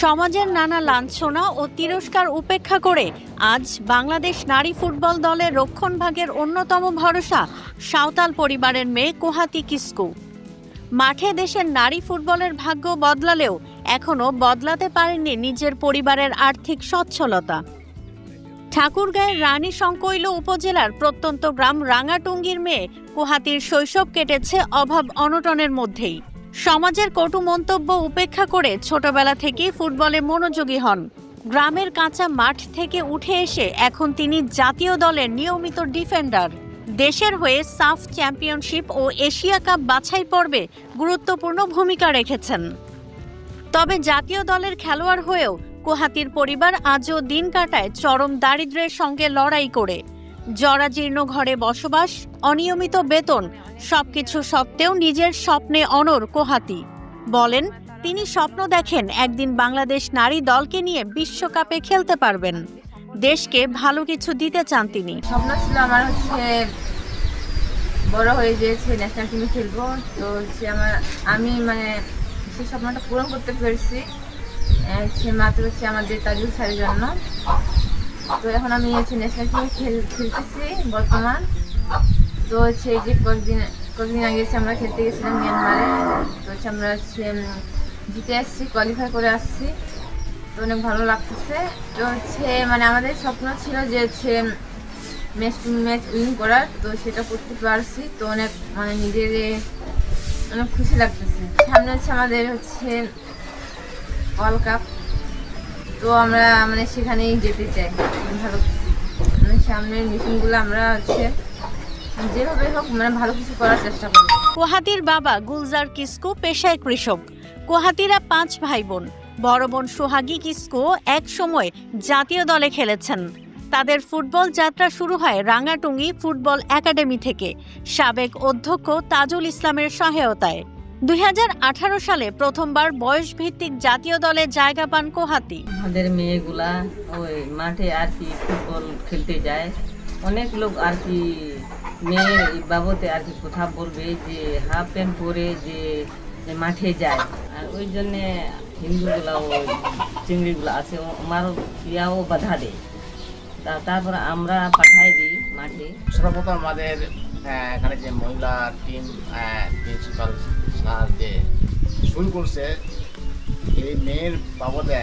সমাজের নানা লাঞ্ছনা ও তিরস্কার উপেক্ষা করে আজ বাংলাদেশ নারী ফুটবল দলের রক্ষণভাগের অন্যতম ভরসা সাঁওতাল পরিবারের মেয়ে কোহাতি কিস্কু। মাঠে দেশের নারী ফুটবলের ভাগ্য বদলালেও এখনও বদলাতে পারেনি নিজের পরিবারের আর্থিক সচ্ছলতা। ঠাকুরগাঁয়ের রানী সংকৈল উপজেলার প্রত্যন্ত গ্রাম রাঙাটুঙ্গির মেয়ে কোহাতির শৈশব কেটেছে অভাব অনটনের মধ্যেই। সমাজের কটু মন্তব্য উপেক্ষা করে ছোটবেলা থেকেই ফুটবলে মনোযোগী হন। গ্রামের কাঁচা মাঠ থেকে উঠে এসে এখন তিনি জাতীয় দলের নিয়মিত ডিফেন্ডার। দেশের হয়ে সাফ চ্যাম্পিয়নশিপ ও এশিয়া কাপ বাছাই পর্বে গুরুত্বপূর্ণ ভূমিকা রেখেছেন। তবে জাতীয় দলের খেলোয়াড় হয়েও কোহাতির পরিবার আজও দিন কাটায় চরম দারিদ্র্যের সঙ্গে লড়াই করে। জরাজীর্ণ ঘরে বসবাস, অনিয়মিত বেতন, সবকিছু সত্ত্বেও নিজের স্বপ্নে অনর কোহাতি। বলেন, তিনি স্বপ্ন দেখেন একদিন বাংলাদেশ নারী দলকে নিয়ে বিশ্বকাপে খেলতে পারবেন। দেশকে ভালো কিছু দিতে চান তিনি। স্বপ্ন ছিল আমার হচ্ছে বড় হয়ে গিয়েছে ন্যাশনাল টিমে খেলব। তো হচ্ছে আমার, আমি মানে সেই স্বপ্নটা পূরণ করতে পেরেছি। সে মাত্র হচ্ছে আমাদের তাজুল স্যারের জন্য। তো এখন আমি হচ্ছে ন্যাশনাল টিমে খেল, খেলতেছি বর্তমান। তো হচ্ছে এই যে কয়েকদিন কয়েকদিন আগে হচ্ছে আমরা খেলতে গেছিলাম মিয়ানমারে। তো হচ্ছে আমরা হচ্ছে জিতে আসছি কোয়ালিফাই করে আসছি। তো অনেক ভালো লাগতেছে। তো হচ্ছে মানে আমাদের স্বপ্ন ছিল যে হচ্ছে ম্যাচ টু ম্যাচ উইন করার। তো সেটা করতে পারছি। তো অনেক মানে নিজের অনেক খুশি লাগতেছে। সামনে হচ্ছে আমাদের হচ্ছে ওয়ার্ল্ড কাপ তো আমরা মানে সেখানেই যেতে চাই। ভালো মানে সামনের মিশনগুলো আমরা হচ্ছে যেভাবে হোক মানে ভালো কিছু করার চেষ্টা করব। কোহাতির বাবা গুলজার কিস্কু পেশায় কৃষক। কোহাতিরা পাঁচ ভাই বোন বড় বোন সোহাগী কিস্কু এক সময় জাতীয় দলে খেলেছেন। তাদের ফুটবল যাত্রা শুরু হয় রাঙাটুঙ্গি ফুটবল একাডেমি থেকে। সাবেক অধ্যক্ষ তাজুল ইসলামের সহায়তায়। দুই হাজার আঠারো সালে প্রথমবার বয়স ভিত্তিক জাতীয় দলে জায়গা পান কোহাতি। আমাদের মেয়েগুলা ওই মাঠে আর কি ফুটবল খেলতে যায়। অনেক লোক আর কি মেয়ের এই বাবদে আর কি কথা বলবে যে হাফ প্যান্ট পরে যে মাঠে যায়। আর ওই জন্যে হিন্দুগুলা ওই চিংড়িগুলো আছে ও- আমারও ইয়াও বাধা দেয়। তা- তারপর আমরা পাঠাই দিই মাঠে। সর্বপ্রথম আমাদের এখানে যে মহিলা টিম প্রিন্সিপাল শুরু করছে, এই মেয়ের বাবদে।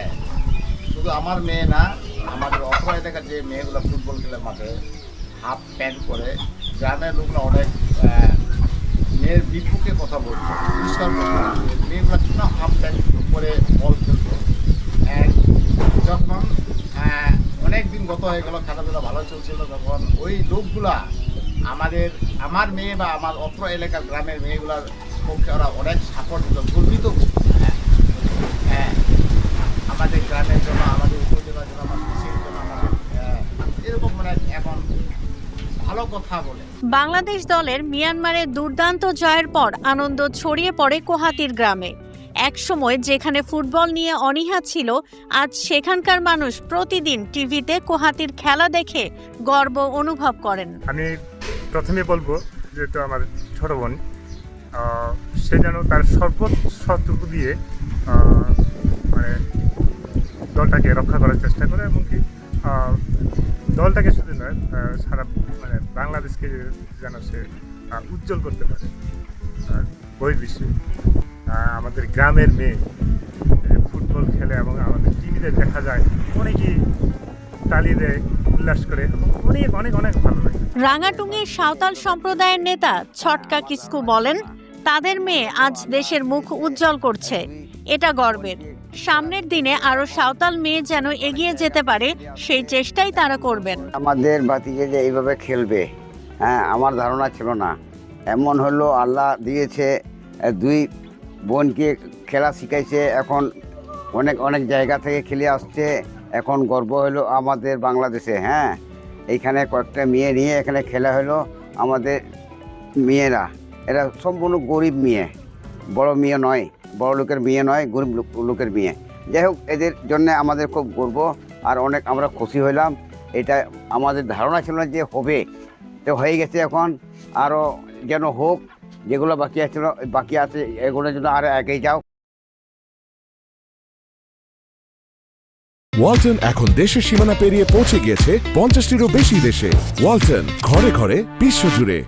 শুধু আমার মেয়ে না, আমাদের অথবা এলাকার যে মেয়েগুলো ফুটবল খেলে মাঠে, হাফ প্যান্ট পরে, গ্রামের লোকরা অনেক মেয়ের বিপক্ষে কথা বলছে, পরিষ্কার মেয়েগুলো কেন হাফ প্যান্ট করে বল খেলতো। যখন অনেক দিন গত হয়ে গেল, খেলাধুলা ভালো চলছিল, তখন ওই লোকগুলা আমাদের, আমার মেয়ে বা আমার অত্র এলাকার গ্রামের মেয়েগুলার পক্ষে ওরা অনেক সাপোর্ট দিল গর্বিত হ্যাঁ, হ্যাঁ, আমাদের গ্রামের জন্য আমাদের উপজেলার জন্য আমাদের দেশের জন্য আমাদের এরকম মানে এখন ভালো কথা বলে। বাংলাদেশ দলের মিয়ানমারে দুর্দান্ত জয়ের পর আনন্দ ছড়িয়ে পড়ে কোহাতির গ্রামে। একসময় যেখানে ফুটবল নিয়ে অনীহা ছিল আজ সেখানকার মানুষ প্রতিদিন টিভিতে কোহাতির খেলা দেখে গর্ব অনুভব করেন। আমি প্রথমে বলব যেহেতু আমার ছোট বোন। সে যেন তার সর্বশটুকু দিয়ে মানে দলটাকে রক্ষা করার চেষ্টা করে এবং কি দলটাকে শুধু নয় সারা মানে বাংলাদেশকে যেন সে উজ্জ্বল করতে পারে। বহির্বিশ্বে আমাদের গ্রামের মেয়ে ফুটবল খেলে এবং আমাদের টিভিতে দেখা যায়, অনেকেই তালি দেয়, উল্লাস করে অনেক অনেক অনেক ভালো লাগে। রাঙাটুঙ্গির সাঁওতাল সম্প্রদায়ের নেতা ছটকা কিস্কু বলেন তাদের মেয়ে আজ দেশের মুখ উজ্জ্বল করছে। এটা গর্বের। সামনের দিনে আরও সাঁওতাল মেয়ে যেন এগিয়ে যেতে পারে, সেই চেষ্টাই তারা করবেন। আমাদের বাতিকে যে এইভাবে খেলবে হ্যাঁ আমার ধারণা ছিল না। এমন হলো আল্লাহ দিয়েছে দুই বোনকে খেলা শিখাইছে, এখন অনেক অনেক জায়গা থেকে খেলে আসছে, এখন গর্ব হলো আমাদের বাংলাদেশে হ্যাঁ। এইখানে কয়েকটা মেয়ে নিয়ে এখানে খেলা হলো আমাদের মেয়েরা। এরা সম্পূর্ণ গরিব মেয়ে। বড় মেয়ে নয়, বড় লোকের মেয়ে নয়, গরিব লোক- লোকের মেয়ে। যাই হোক, এদের জন্য আমাদের খুব গর্ব আর অনেক আমরা খুশি হইলাম। এটা আমাদের ধারণা ছিল না যে হবে। তো হয়ে গেছে এখন। আরও যেন হোক, যেগুলো বাকি আছে বাকি আছে এগুলো যেন আরও এগিয়ে যাও। ওয়ালটন এখন দেশের সীমানা পেরিয়ে পৌঁছে গিয়েছে পঞ্চাশটিরও বেশি দেশে। ওয়ালটন, ঘরে ঘরে, বিশ্বজুড়ে।